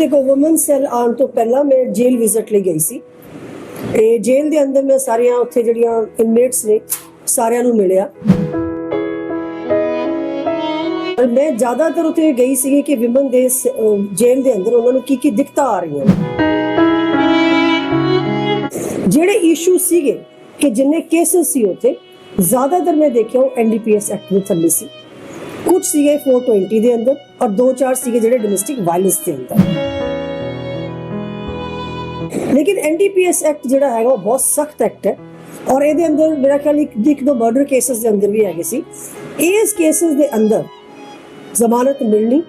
ਦੇਖੋ woman cell ਆਉਣ ਤੋਂ ਪਹਿਲਾਂ ਮੈਂ ਜੇਲ੍ਹ ਵਿਜ਼ਿਟ ਲਈ ਗਈ ਸੀ। ਤੇ ਜੇਲ੍ਹ ਦੇ ਅੰਦਰ ਮੈਂ ਸਾਰੀਆਂ ਉੱਥੇ ਜਿਹੜੀਆਂ ਇਨਮੇਟਸ ਨੇ, ਸਾਰਿਆਂ ਨੂੰ ਮਿਲਿਆ। ਮੈਂ ਜ਼ਿਆਦਾਤਰ ਉੱਥੇ ਗਈ ਸੀ ਕਿ ਵਿਮਨ ਦੇ ਜੇਲ੍ਹ ਦੇ ਅੰਦਰ ਉਹਨਾਂ ਨੂੰ ਕੀ ਕੀ ਦਿੱਕਤਾਂ ਆ ਰਹੀਆਂ ਨੇ। ਜਿਹੜੇ ਇਸ਼ੂ ਸੀਗੇ ਕਿ ਜਿੰਨੇ ਕੇਸਸ ਸੀ ਉੱਥੇ, ਜ਼ਿਆਦਾਤਰ ਮੈਂ ਦੇਖਿਆ ਉਹ ਐਨਡੀਪੀਐਸ ਐਕਟ ਦੇ ਥੱਲੇ ਸੀ। ਕੁਝ ਸੀਗੇ 420 ਦੇ ਅੰਦਰ ਔਰ ਦੋ ਚਾਰ ਸੀਗੇ ਜਿਹੜੇ ਡੋਮੈਸਟਿਕ ਵਾਇਲੈਂਸ ਦੇ ਅੰਦਰ। ਲੇਕਿਨ ਐਨਡੀਪੀਐਸ ਐਕਟ ਜਿਹੜਾ ਹੈਗਾ ਉਹ ਬਹੁਤ ਸਖਤ ਐਕਟ ਹੈ ਔਰ ਇਹਦੇ ਅੰਦਰ ਮੇਰਾ ਖਿਆਲ ਇੱਕ ਦੋ ਮਰਡਰ ਕੇਸਸ ਦੇ ਅੰਦਰ ਵੀ ਹੈਗੇ ਸੀ। ਇਸ ਕੇਸਸ ਦੇ ਅੰਦਰ ਜ਼ਮਾਨਤ ਮਿਲਣੀ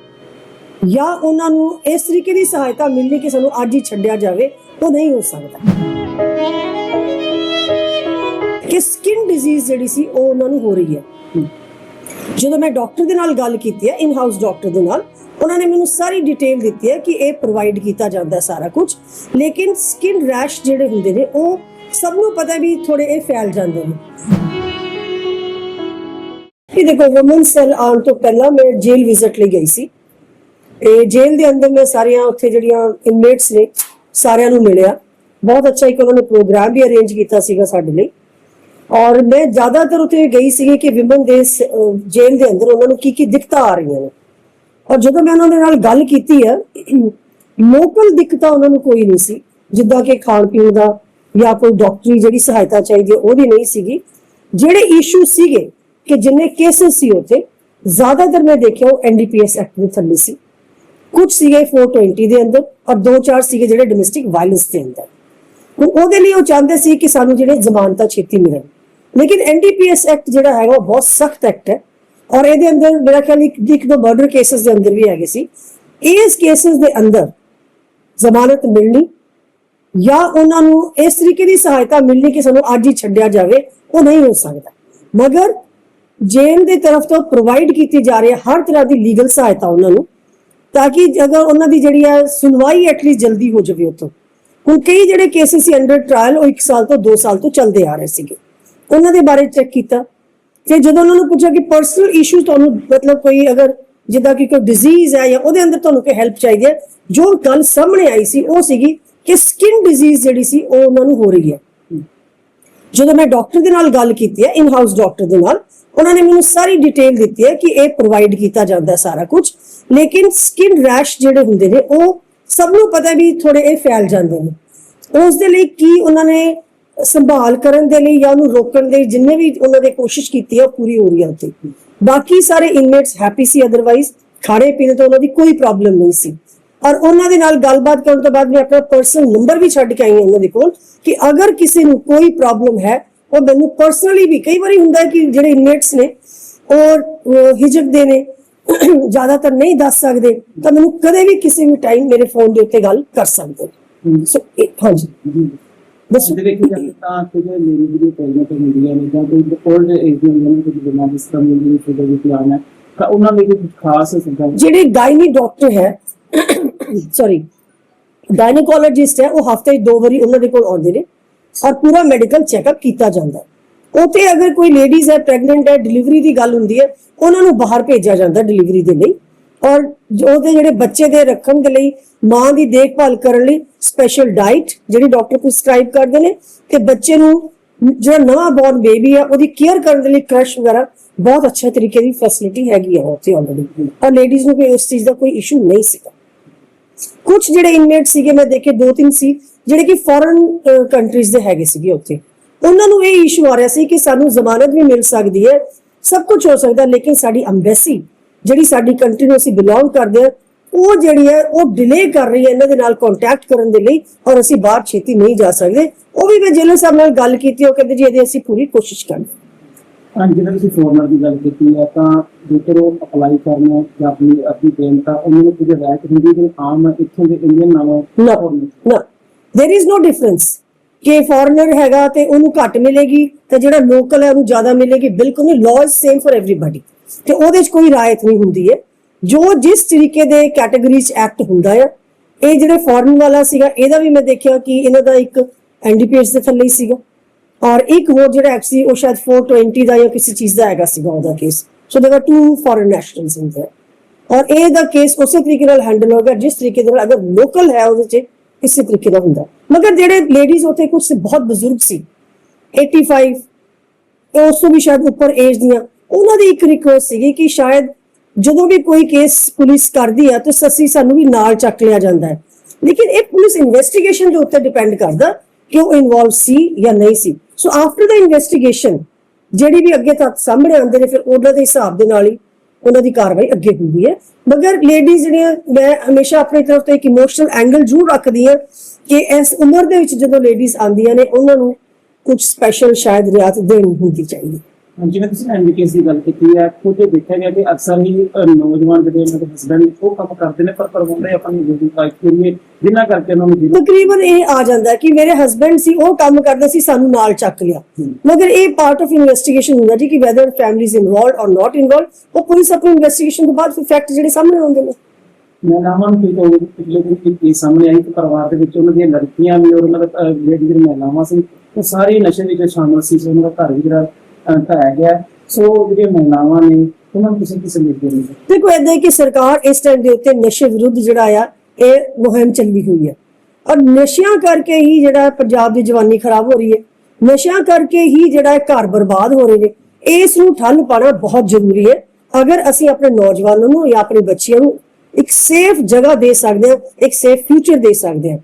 ਜਾਂ ਉਹਨਾਂ ਨੂੰ ਇਸ ਤਰੀਕੇ ਦੀ ਸਹਾਇਤਾ ਮਿਲਣੀ ਕਿ ਸਾਨੂੰ ਅੱਜ ਹੀ ਛੱਡਿਆ ਜਾਵੇ, ਉਹ ਨਹੀਂ ਹੋ ਸਕਦਾ। ਕਿ ਸਕਿਨ ਡਿਜ਼ੀਜ਼ ਜਿਹੜੀ ਸੀ, ਉਹ ਉਹਨਾਂ ਨੂੰ ਹੋ ਰਹੀ ਹੈ। ਜਦੋਂ ਮੈਂ ਡਾਕਟਰ ਦੇ ਨਾਲ ਗੱਲ ਕੀਤੀ ਹੈ ਇਨ ਹਾਊਸ ਡਾਕਟਰ ਦੇ ਨਾਲ ਉਹਨਾਂ ਨੇ ਮੈਨੂੰ ਸਾਰੀ ਡਿਟੇਲ ਦਿੱਤੀ ਹੈ ਕਿ ਇਹ ਪ੍ਰੋਵਾਈਡ ਕੀਤਾ ਜਾਂਦਾ ਹੈ ਸਾਰਾ ਕੁਝ ਲੇਕਿਨ ਸਕਿਨ ਰੈਸ਼ ਜਿਹੜੇ ਹੁੰਦੇ ਨੇ, ਉਹ ਸਭ ਨੂੰ ਪਤਾ ਵੀ ਥੋੜੇ ਇਹ ਫੈਲ ਜਾਂਦੇ ਨੇ। ਇਹ ਦੇਖੋ ਔਮਨ ਸੈੱਲ ਆਉਣ ਤੋਂ ਪਹਿਲਾਂ ਮੈਂ ਜੇਲ੍ਹ ਵਿਜ਼ਿਟ ਲਈ ਗਈ ਸੀ। ਇਹ ਜੇਲ੍ਹ ਦੇ ਅੰਦਰ ਮੈਂ ਸਾਰੀਆਂ ਉੱਥੇ ਜਿਹੜੀਆਂ ਇਨਮੇਟਸ ਨੇ, ਸਾਰਿਆਂ ਨੂੰ ਮਿਲਿਆ। ਬਹੁਤ ਅੱਛਾ ਇੱਕ ਉਹਨਾਂ ਨੇ ਪ੍ਰੋਗਰਾਮ ਵੀ ਅਰੇਂਜ ਕੀਤਾ ਸੀਗਾ ਸਾਡੇ ਲਈ। ਔਰ ਮੈਂ ਜ਼ਿਆਦਾਤਰ ਉੱਥੇ ਗਈ ਸੀ ਕਿ ਵਿਮਨ ਦੇ ਸ- ਜੇਲ੍ਹ ਦੇ ਅੰਦਰ ਉਹਨਾਂ ਨੂੰ ਕੀ ਕੀ ਦਿੱਕਤਾਂ ਆ ਰਹੀਆਂ ਨੇ। ਔਰ ਜਦੋਂ ਮੈਂ ਉਹਨਾਂ ਦੇ ਨਾਲ ਗੱਲ ਕੀਤੀ ਹੈ ਲੋਕਲ ਦਿੱਕਤਾਂ ਉਹਨਾਂ ਨੂੰ ਕੋਈ ਨਹੀਂ ਸੀ। ਜਿੱਦਾਂ ਕਿ ਖਾਣ ਪੀਣ ਦਾ ਜਾਂ ਕੋਈ ਡਾਕਟਰੀ ਜਿਹੜੀ ਸਹਾਇਤਾ ਚਾਹੀਦੀ ਹੈ ਉਹਦੀ ਨਹੀਂ ਸੀਗੀ। ਜਿਹੜੇ ਇਸ਼ੂ ਸੀਗੇ ਕਿ ਜਿੰਨੇ ਕੇਸਸ ਸੀ ਉੱਥੇ, ਜ਼ਿਆਦਾਤਰ ਮੈਂ ਦੇਖਿਆ ਉਹ ਐਨਡੀਪੀਐਸ ਐਕਟ ਦੇ ਥੱਲੇ ਸੀ। ਕੁਝ ਸੀਗੇ 420 ਦੇ ਅੰਦਰ ਔਰ ਦੋ ਚਾਰ ਸੀਗੇ ਜਿਹੜੇ ਡੋਮੈਸਟਿਕ ਵਾਇਲੈਂਸ ਦੇ ਅੰਦਰ। ਹੁਣ ਉਹਦੇ ਲਈ ਉਹ ਚਾਹੁੰਦੇ ਸੀ ਕਿ ਸਾਨੂੰ ਜਿਹੜੇ ਜ਼ਮਾਨਤਾਂ ਛੇਤੀ ਮਿਲਣ। ਲੇਕਿਨ ਐਨਡੀਪੀਐਸ ਐਕਟ ਜਿਹੜਾ ਹੈਗਾ, ਉਹ ਬਹੁਤ ਸਖਤ ਐਕਟ ਹੈ। ਔਰ ਇਹਦੇ ਅੰਦਰ ਮੇਰਾ ਖਿਆਲ ਇੱਕ ਇੱਕ ਦੋ ਮਰਡਰ ਕੇਸਸ ਦੇ ਅੰਦਰ ਵੀ ਹੈਗੇ ਸੀ। ਇਸ ਕੇਸਸ ਦੇ ਅੰਦਰ ਜ਼ਮਾਨਤ ਮਿਲਣੀ ਜਾਂ ਉਹਨਾਂ ਨੂੰ ਇਸ ਤਰੀਕੇ ਦੀ ਸਹਾਇਤਾ ਮਿਲਣੀ ਕਿ ਸਾਨੂੰ ਅੱਜ ਹੀ ਛੱਡਿਆ ਜਾਵੇ, ਉਹ ਨਹੀਂ ਹੋ ਸਕਦਾ। ਮਗਰ ਜੇਲ੍ਹ ਦੀ ਤਰਫ ਤੋਂ ਪ੍ਰੋਵਾਈਡ ਕੀਤੀ ਜਾ ਰਹੀ ਹੈ ਹਰ ਤਰ੍ਹਾਂ ਦੀ ਲੀਗਲ ਸਹਾਇਤਾ ਉਹਨਾਂ ਨੂੰ, ਤਾਂ ਕਿ ਅਗਰ ਉਹਨਾਂ ਦੀ ਜਿਹੜੀ ਹੈ ਸੁਣਵਾਈ ਐਟਲੀਸਟ ਜਲਦੀ ਹੋ ਜਾਵੇ ਉਤੋਂ ਹੁਣ ਕਈ ਜਿਹੜੇ ਕੇਸਿਸ ਸੀ ਅੰਡਰ ਟ੍ਰਾਇਲ ਉਹ 1 ਸਾਲ ਤੋਂ 2 ਸਾਲ ਤੋਂ ਚੱਲਦੇ ਆ ਰਹੇ ਸੀਗੇ। ਉਹਨਾਂ ਦੇ ਬਾਰੇ ਚੈੱਕ ਕੀਤਾ। ਤੇ ਜਦੋਂ ਉਹਨਾਂ ਨੂੰ ਪੁੱਛਿਆ ਕਿ ਪਰਸਨਲ ਇਸ਼ੂ ਤੁਹਾਨੂੰ ਮਤਲਬ ਕੋਈ ਅਗਰ ਜਿੱਦਾਂ ਕਿ ਕੋਈ ਡਿਜ਼ੀਜ਼ ਹੈ ਜਾਂ ਉਹਦੇ ਅੰਦਰ ਤੁਹਾਨੂੰ ਕੋਈ ਹੈਲਪ ਚਾਹੀਦੀ ਹੈ, ਜੋ ਗੱਲ ਸਾਹਮਣੇ ਆਈ ਸੀ, ਉਹ ਸੀਗੀ ਕਿ ਸਕਿਨ ਡਿਜ਼ੀਜ਼ ਜਿਹੜੀ ਸੀ, ਉਹ ਉਹਨਾਂ ਨੂੰ ਹੋ ਰਹੀ ਹੈ। ਜਦੋਂ ਮੈਂ ਡਾਕਟਰ ਦੇ ਨਾਲ ਗੱਲ ਕੀਤੀ ਹੈ ਇਨ ਹਾਊਸ ਡਾਕਟਰ ਦੇ ਨਾਲ, ਉਹਨਾਂ ਨੇ ਮੈਨੂੰ ਸਾਰੀ ਡਿਟੇਲ ਦਿੱਤੀ ਹੈ ਕਿ ਇਹ ਪ੍ਰੋਵਾਈਡ ਕੀਤਾ ਜਾਂਦਾ ਸਾਰਾ ਕੁਝ, ਲੇਕਿਨ ਸਕਿਨ ਰੈਸ਼ ਜਿਹੜੇ ਹੁੰਦੇ ਨੇ, ਉਹ ਸਭ ਨੂੰ ਪਤਾ ਵੀ ਥੋੜੇ ਇਹ ਫੈਲ ਜਾਂਦੇ ਨੇ। ਉਸ ਦੇ ਲਈ ਕੀ ਉਹਨਾਂ ਨੇ ਸੰਭਾਲ ਕਰਨ ਦੇ ਲਈ ਜਾਂ ਉਹਨੂੰ ਰੋਕਣ ਦੇ ਜਿੰਨੇ ਵੀ ਉਹਨਾਂ ਨੇ ਕੋਸ਼ਿਸ਼ ਕੀਤੀ ਹੈ ਪੂਰੀ ਹੋ ਰਹੀ ਹੈ ਉੱਥੇ। ਬਾਕੀ ਸਾਰੇ ਇਨਮੇਟਸ ਹੈਪੀ ਸੀ ਅਦਰਵਾਈਜ਼ ਖਾਣੇ ਪੀਣੇ ਤੋਂ ਉਹਨਾਂ ਦੀ ਕੋਈ ਪ੍ਰੋਬਲਮ ਨਹੀਂ ਸੀ। ਔਰ ਉਹਨਾਂ ਦੇ ਨਾਲ ਗੱਲਬਾਤ ਕਰਨ ਤੋਂ ਬਾਅਦ ਮੈਂ ਆਪਣਾ ਪਰਸਨਲ ਨੰਬਰ ਵੀ ਛੱਡ ਕੇ ਆਈ ਹਾਂ ਉਹਨਾਂ ਦੇ ਕੋਲ ਕਿ ਅਗਰ ਕਿਸੇ ਨੂੰ ਕੋਈ ਪ੍ਰੋਬਲਮ ਹੈ ਉਹ ਮੈਨੂੰ ਪਰਸਨਲੀ ਵੀ ਕਈ ਵਾਰੀ ਹੁੰਦਾ ਹੈ ਕਿ ਜਿਹੜੇ ਇਨਮੇਟਸ ਨੇ ਉਹ ਹਿਜਕਦੇ ਨੇ ਜ਼ਿਆਦਾਤਰ ਨਹੀਂ ਦੱਸ ਸਕਦੇ ਤਾਂ ਮੈਨੂੰ ਕਦੇ ਵੀ ਕਿਸੇ ਵੀ ਟਾਈਮ ਮੇਰੇ ਫੋਨ ਦੇ ਉੱਤੇ ਗੱਲ ਕਰ ਸਕਦੇ। ਸੋ ਹਾਂਜੀ। ਦੱਸੋ ਜਿਹਦੇ ਵਿੱਚ ਤਾਂ ਕੁਝ ਲੇਡੀਜ਼ ਦੀ ਪ੍ਰੈਗਨੈਂਟ ਹੁੰਦੀਆਂ ਨੇ ਜਾਂ ਕੋਈ 올ਡ ਏਜ ਦੇ ਹੁੰਦੇ ਨੇ ਕੁਝ ਬਿਮਾਰੀ ਸਤਮ ਦੀ ਸ਼ੂਗਰ ਦੀ ਪਲਾਨ ਹੈ ਤਾਂ ਉਹਨਾਂ ਲਈ ਕੁਝ ਖਾਸ ਸੁਝਾਅ ਜਿਹੜੇ ਗਾਇਨੀ ਡਾਕਟਰ ਹੈ ਸੌਰੀ ਗਾਇਨੋਕੋਲੋਜਿਸਟ ਹੈ ਉਹ ਹਫ਼ਤੇ 'ਚ ਦੋ ਵਾਰੀ ਉਹਨਾਂ ਦੇ ਕੋਲ ਆਉਂਦੇ ਨੇ ਔਰ ਪੂਰਾ ਮੈਡੀਕਲ ਚੈੱਕਅਪ ਕੀਤਾ ਜਾਂਦਾ ਹੈ। ਉਤੇ ਅਗਰ ਕੋਈ ਲੇਡੀਜ਼ ਹੈ ਪ੍ਰੈਗਨੈਂਟ ਹੈ ਡਿਲੀਵਰੀ ਦੀ ਗੱਲ ਹੁੰਦੀ ਹੈ ਉਹਨਾਂ ਨੂੰ ਬਾਹਰ ਭੇਜਿਆ ਜਾਂਦਾ ਡਿਲੀਵਰੀ ਦੇ ਲਈ। ਔਰ ਉਹਦੇ ਜਿਹੜੇ ਬੱਚੇ ਦੇ ਰੱਖਣ ਦੇ ਲਈ, ਮਾਂ ਦੀ ਦੇਖਭਾਲ ਕਰਨ ਲਈ ਸਪੈਸ਼ਲ ਡਾਈਟ ਜਿਹੜੀ ਡਾਕਟਰ ਪ੍ਰਿਸਕ੍ਰਾਈਬ ਕਰਦੇ ਨੇ ਤੇ ਬੱਚੇ ਨੂੰ ਜਿਹੜਾ ਨਵਾਂ ਬੋਰਨ ਬੇਬੀ ਹੈ ਉਹਦੀ ਕੇਅਰ ਕਰਨ ਦੇ ਲਈ ਕ੍ਰਸ਼ ਵਗੈਰਾ ਬਹੁਤ ਅੱਛੇ ਤਰੀਕੇ ਦੀ ਫੈਸਿਲਿਟੀ ਹੈਗੀ ਹੈ ਉੱਥੇ ਆਲਰੇਡੀ ਔਰ ਲੇਡੀਜ਼ ਨੂੰ ਕੋਈ ਇਸ ਚੀਜ਼ ਦਾ ਕੋਈ ਇਸ਼ੂ ਨਹੀਂ ਸੀਗਾ। ਕੁਝ ਜਿਹੜੇ ਇਨਮੇਟ ਸੀਗੇ, ਮੈਂ ਦੇਖੇ ਦੋ ਤਿੰਨ ਸੀ, ਜਿਹੜੇ ਕਿ ਫੋਰਨ ਕੰਟਰੀਜ਼ ਦੇ ਹੈਗੇ ਸੀਗੇ ਉੱਥੇ। ਉਹਨਾਂ ਨੂੰ ਇਹ ਇਸ਼ੂ ਆ ਰਿਹਾ ਸੀ ਕਿ ਸਾਨੂੰ ਜ਼ਮਾਨਤ ਵੀ ਮਿਲ ਸਕਦੀ ਹੈ, ਸਭ ਕੁਝ ਹੋ ਸਕਦਾ, ਲੇਕਿਨ ਸਾਡੀ ਅੰਬੈਸੀ ਜਿਹੜੀ ਸਾਡੀ ਕੰਟਰੀ ਨੂੰ ਅਸੀਂ ਬਿਲੋਂਗ ਕਰਦੇ ਹਾਂ ਉਹ ਜਿਹੜੀ ਹੈ ਉਹ ਡਿਲੇ ਕਰ ਰਹੀ ਹੈ ਇਹਨਾਂ ਦੇ ਨਾਲ ਕੰਟੈਕਟ ਕਰਨ ਦੇ ਲਈ ਔਰ ਅਸੀਂ ਬਾਹਰ ਛੇਤੀ ਨਹੀਂ ਜਾ ਸਕਦੇ। ਉਹ ਵੀ ਮੈਂ ਜੇਲਰ ਸਾਹਿਬ ਨਾਲ ਗੱਲ ਕੀਤੀ ਉਹ ਕਹਿੰਦੇ ਜੀ ਇਹਦੀ ਅਸੀਂ ਪੂਰੀ ਕੋਸ਼ਿਸ਼ ਕਰਾਂਗੇ ਹਾਂ। ਜਿਵੇਂ ਤੁਸੀਂ ਫੋਰਮਰ ਦੀ ਗੱਲ ਕੀਤੀ ਹੈ ਤਾਂ ਜੇਕਰ ਉਹ ਅਪਲਾਈ ਕਰਨਾ ਜਾਂ ਆਪਣੀ ਅਰਜ਼ੀ ਦੇਣ ਤਾਂ ਉਹਨਾਂ ਨੂੰ ਕੁਝ ਰੈਂਕ ਹੁੰਦੀ ਜਿਹੜੀ ਆਮ ਇੱਥੋਂ ਦੇ ਇੰਡੀਅਨ ਨਾਲੋਂ ਨਾ देयर इज नो डिफरेंस ਕਿ ਫੋਰਨਰ ਹੈਗਾ ਤੇ ਉਹਨੂੰ ਘੱਟ ਮਿਲੇਗੀ ਤੇ ਜਿਹੜਾ ਲੋਕਲ ਹੈ ਉਹਨੂੰ ਜ਼ਿਆਦਾ ਮਿਲੇਗੀ। ਬਿਲਕੁਲ ਨਹੀਂ law is same for everybody ਤੇ ਉਹਦੇ 'ਚ ਕੋਈ ਰਾਇਤ ਨਹੀਂ ਹੁੰਦੀ ਹੈ। ਜੋ ਜਿਸ ਤਰੀਕੇ ਦੇ ਕੈਟਾਗਰੀ 'ਚ ਐਕਟ ਹੁੰਦਾ ਹੈ ਇਹ ਜਿਹੜੇ ਫੋਰਨ ਵਾਲਾ ਸੀਗਾ, ਇਹਦਾ ਵੀ ਮੈਂ ਦੇਖਿਆ ਕਿ ਇਹਨਾਂ ਦਾ ਇੱਕ ਐਨਡੀਪੀਐਸ ਦੇ ਥੱਲੇ ਹੀ ਸੀਗਾ। ਔਰ ਇੱਕ ਹੋਰ ਜਿਹੜਾ ਐਕਟ ਸੀ, ਉਹ ਸ਼ਾਇਦ 420 ਦਾ ਜਾਂ ਕਿਸੇ ਚੀਜ਼ ਦਾ ਹੈਗਾ ਸੀਗਾ ਉਹਦਾ case so there are two foreign nationals in there ਔਰ ਇਹ ਦਾ ਕੇਸ ਉਸੇ ਤਰੀਕੇ ਨਾਲ ਹੈਂਡਲ ਹੋ ਜਿਸ ਤਰੀਕੇ ਦੇ ਨਾਲ ਅਗਰ ਲੋਕਲ ਹੈ ਉਹਦੇ ਚ, ਇਸੇ ਤਰੀਕੇ ਦਾ ਹੁੰਦਾ। ਮਗਰ ਜਿਹੜੇ ਲੇਡੀਜ਼ ਉੱਥੇ ਕੁਝ ਬਹੁਤ ਬਜ਼ੁਰਗ ਸੀ 85 ਉਸ ਤੋਂ ਵੀ ਸ਼ਾਇਦ ਉੱਪਰ ਏਜ ਦੀਆਂ ਉਹਨਾਂ ਦੀ ਇੱਕ ਰਿਕੁਐਸਟ ਸੀਗੀ ਕਿ ਸ਼ਾਇਦ ਜਦੋਂ ਵੀ ਕੋਈ ਕੇਸ ਪੁਲਿਸ ਕਰਦੀ ਹੈ ਤਾਂ ਸੱਸੀ ਸਾਨੂੰ ਵੀ ਨਾਲ ਚੱਕ ਲਿਆ ਜਾਂਦਾ ਹੈ। ਲੇਕਿਨ ਇਹ ਪੁਲਿਸ ਇਨਵੈਸਟੀਗੇਸ਼ਨ ਦੇ ਉੱਤੇ ਡਿਪੈਂਡ ਕਰਦਾ ਕਿ ਉਹ ਇਨਵੋਲਵ ਸੀ ਜਾਂ ਨਹੀਂ ਸੀ। ਸੋ ਆਫਟਰ ਦਾ ਇਨਵੈਸਟੀਗੇਸ਼ਨ ਜਿਹੜੀ ਵੀ ਅੱਗੇ ਤੱਕ ਸਾਹਮਣੇ ਆਉਂਦੇ ਨੇ, ਫਿਰ ਉਹਨਾਂ ਦੇ ਹਿਸਾਬ ਦੇ ਨਾਲ ਹੀ ਉਹਨਾਂ ਦੀ ਕਾਰਵਾਈ ਅੱਗੇ ਹੁੰਦੀ ਹੈ। ਮਗਰ ਲੇਡੀਜ਼ ਜਿਹੜੀਆਂ, ਮੈਂ ਹਮੇਸ਼ਾ ਆਪਣੀ ਤਰਫ ਤੋਂ ਇੱਕ ਇਮੋਸ਼ਨਲ ਐਂਗਲ ਜ਼ਰੂਰ ਰੱਖਦੀ ਹਾਂ ਕਿ ਇਸ ਉਮਰ ਦੇ ਵਿੱਚ ਜਦੋਂ ਲੇਡੀਜ਼ ਆਉਂਦੀਆਂ ਨੇ, ਉਹਨਾਂ ਨੂੰ ਕੁਝ ਸਪੈਸ਼ਲ ਸ਼ਾਇਦ ਰਿਆਇਤ ਦੇਣੀ ਹੁੰਦੀ ਚਾਹੀਦੀ। ਜਿਵੇਂ ਤੁਸੀਂ ਐਂਬੀਕੇਸ ਦੀ ਗੱਲ ਕੀਤੀ ਹੈ ਖੁਦ ਇਹ ਦੇਖਿਆ ਗਿਆ ਕਿ ਅਕਸਰ ਹੀ ਨੌਜਵਾਨ ਜਿਹੜੇ ਉਹਨਾਂ ਦੇ ਹਸਬੰਡ ਉਹ ਕੰਮ ਕਰਦੇ ਨੇ ਪਰ ਪਰਵਾਉਂਦੇ ਆਪਣੀ ਜਿਹੜੀ ਵਾਈਫ ਦੇ ਲਈ ਜਿੰਨਾ ਕਰਕੇ ਉਹਨਾਂ ਨੂੰ ਤਕਰੀਬਨ ਇਹ ਆ ਜਾਂਦਾ ਕਿ ਮੇਰੇ ਹਸਬੰਡ ਸੀ ਉਹ ਕੰਮ ਕਰਦੇ ਸੀ ਸਾਨੂੰ ਨਾਲ ਚੱਕ ਲਿਆ। ਮਗਰ ਇਹ ਪਾਰਟ ਆਫ ਇਨਵੈਸਟੀਗੇਸ਼ਨ ਹੁੰਦਾ ਜੀ ਕਿ whether family is involved or not involved ਉਹ ਪੁਲਿਸ ਆਪਣੀ ਇਨਵੈਸਟੀਗੇਸ਼ਨ ਤੋਂ ਬਾਅਦ ਫੈਕਟ ਜਿਹੜੇ ਸਾਹਮਣੇ ਆਉਂਦੇ ਨੇ। ਮੈਂ ਨਾਮਾਂ ਨੂੰ ਕੀ ਕਹੂੰਗੀ ਪਿਛਲੇ ਦਿਨ ਕੇਸ ਸਾਹਮਣੇ ਆਈ ਕਿ ਪਰਿਵਾਰ ਦੇ ਵਿੱਚ ਉਹਨਾਂ ਦੀਆਂ ਲੜਕੀਆਂ ਵੀ ਔਰ ਉਹਨਾਂ ਦਾ ਜਿਹੜੀ ਜਿਹੜੀ ਮਹਿਲਾਵਾਂ ਸੀ ਉਹ ਸਾਰੇ ਨਸ਼ੇ ਵਿੱਚ ਸ਼ਾਮਲ ਸੀ ਉਹਨਾਂ ਦਾ ਘਰ ਵੀ ਜਿਹੜਾ ਢਾਇਆ ਗਿਆ। ਸੋ ਜਿਹੜੀਆਂ ਮਹਿਲਾਵਾਂ ਨੇ, ਉਹਨਾਂ ਨੂੰ ਕਿਸੇ ਕਿਸੇ ਦੇ ਦੇ ਦੇਖੋ, ਏਦਾਂ ਕਿ ਸਰਕਾਰ ਇਸ ਟਾਈਮ ਦੇ ਉੱਤੇ ਨਸ਼ੇ ਵਿਰੁੱਧ ਜਿਹੜਾ ਆ, ਇਹ ਮੁਹਿੰਮ ਚੱਲੀ ਹੋਈ ਹੈ। ਔਰ ਨਸ਼ਿਆਂ ਕਰਕੇ ਹੀ ਜਿਹੜਾ ਪੰਜਾਬ ਦੀ ਜਵਾਨੀ ਖਰਾਬ ਹੋ ਰਹੀ ਹੈ। ਨਸ਼ਿਆਂ ਕਰਕੇ ਹੀ ਜਿਹੜਾ ਘਰ ਬਰਬਾਦ ਹੋ ਰਹੇ ਨੇ। ਇਸ ਨੂੰ ਠੱਲ ਪਾਣਾ ਬਹੁਤ ਜ਼ਰੂਰੀ ਹੈ। ਅਗਰ ਅਸੀਂ ਆਪਣੇ ਨੌਜਵਾਨਾਂ ਨੂੰ ਜਾਂ ਆਪਣੇ ਬੱਚਿਆਂ ਨੂੰ ਇੱਕ ਸੇਫ ਜਗ੍ਹਾ ਦੇ ਸਕਦੇ ਹਾਂ, ਇੱਕ ਸੇਫ ਫਿਊਚਰ ਦੇ ਸਕਦੇ ਹਾਂ।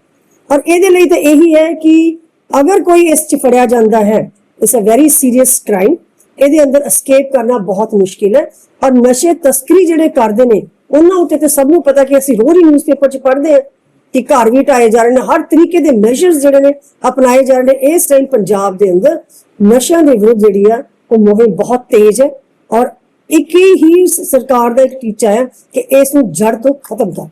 ਔਰ ਇਹਦੇ ਲਈ ਤਾਂ ਇਹੀ ਹੈ ਕਿ ਅਗਰ ਕੋਈ ਇਸ ਚ ਫੜਿਆ ਜਾਂਦਾ ਹੈ it's a very serious crime ਇਹਦੇ ਅੰਦਰ ਐਸਕੇਪ ਕਰਨਾ ਬਹੁਤ ਮੁਸ਼ਕਿਲ ਹੈ। ਔਰ ਨਸ਼ੇ ਤਸਕਰੀ ਜਿਹੜੇ ਕਰਦੇ ਨੇ, ਉਹਨਾਂ ਉੱਤੇ ਤੇ ਸਭ ਨੂੰ ਪਤਾ ਕਿ ਅਸੀਂ ਰੋਜ਼ ਹੀ ਨਿਊਜ਼ਪੇਪਰ 'ਚ ਪੜ੍ਹਦੇ ਹਾਂ ਕਿ ਘਰ ਵੀ ਢਾਏ ਜਾ ਰਹੇ ਨੇ। ਹਰ ਤਰੀਕੇ ਦੇ ਮੈਸ਼ਰਸ ਜਿਹੜੇ ਨੇ ਅਪਣਾਏ ਜਾ ਰਹੇ ਨੇ। ਇਸ ਟਾਈਮ ਪੰਜਾਬ ਦੇ ਅੰਦਰ ਨਸ਼ਿਆਂ ਦੇ ਵਿਰੁੱਧ ਜਿਹੜੀ ਆ, ਉਹ ਮੁਹਿੰਮ ਬਹੁਤ ਤੇਜ਼ ਹੈ। ਔਰ ਇੱਕ ਹੀ ਸਰਕਾਰ ਦਾ ਇੱਕ ਟੀਚਾ ਹੈ ਕਿ ਇਸ ਨੂੰ ਜੜ ਤੋਂ ਖਤਮ ਕਰ।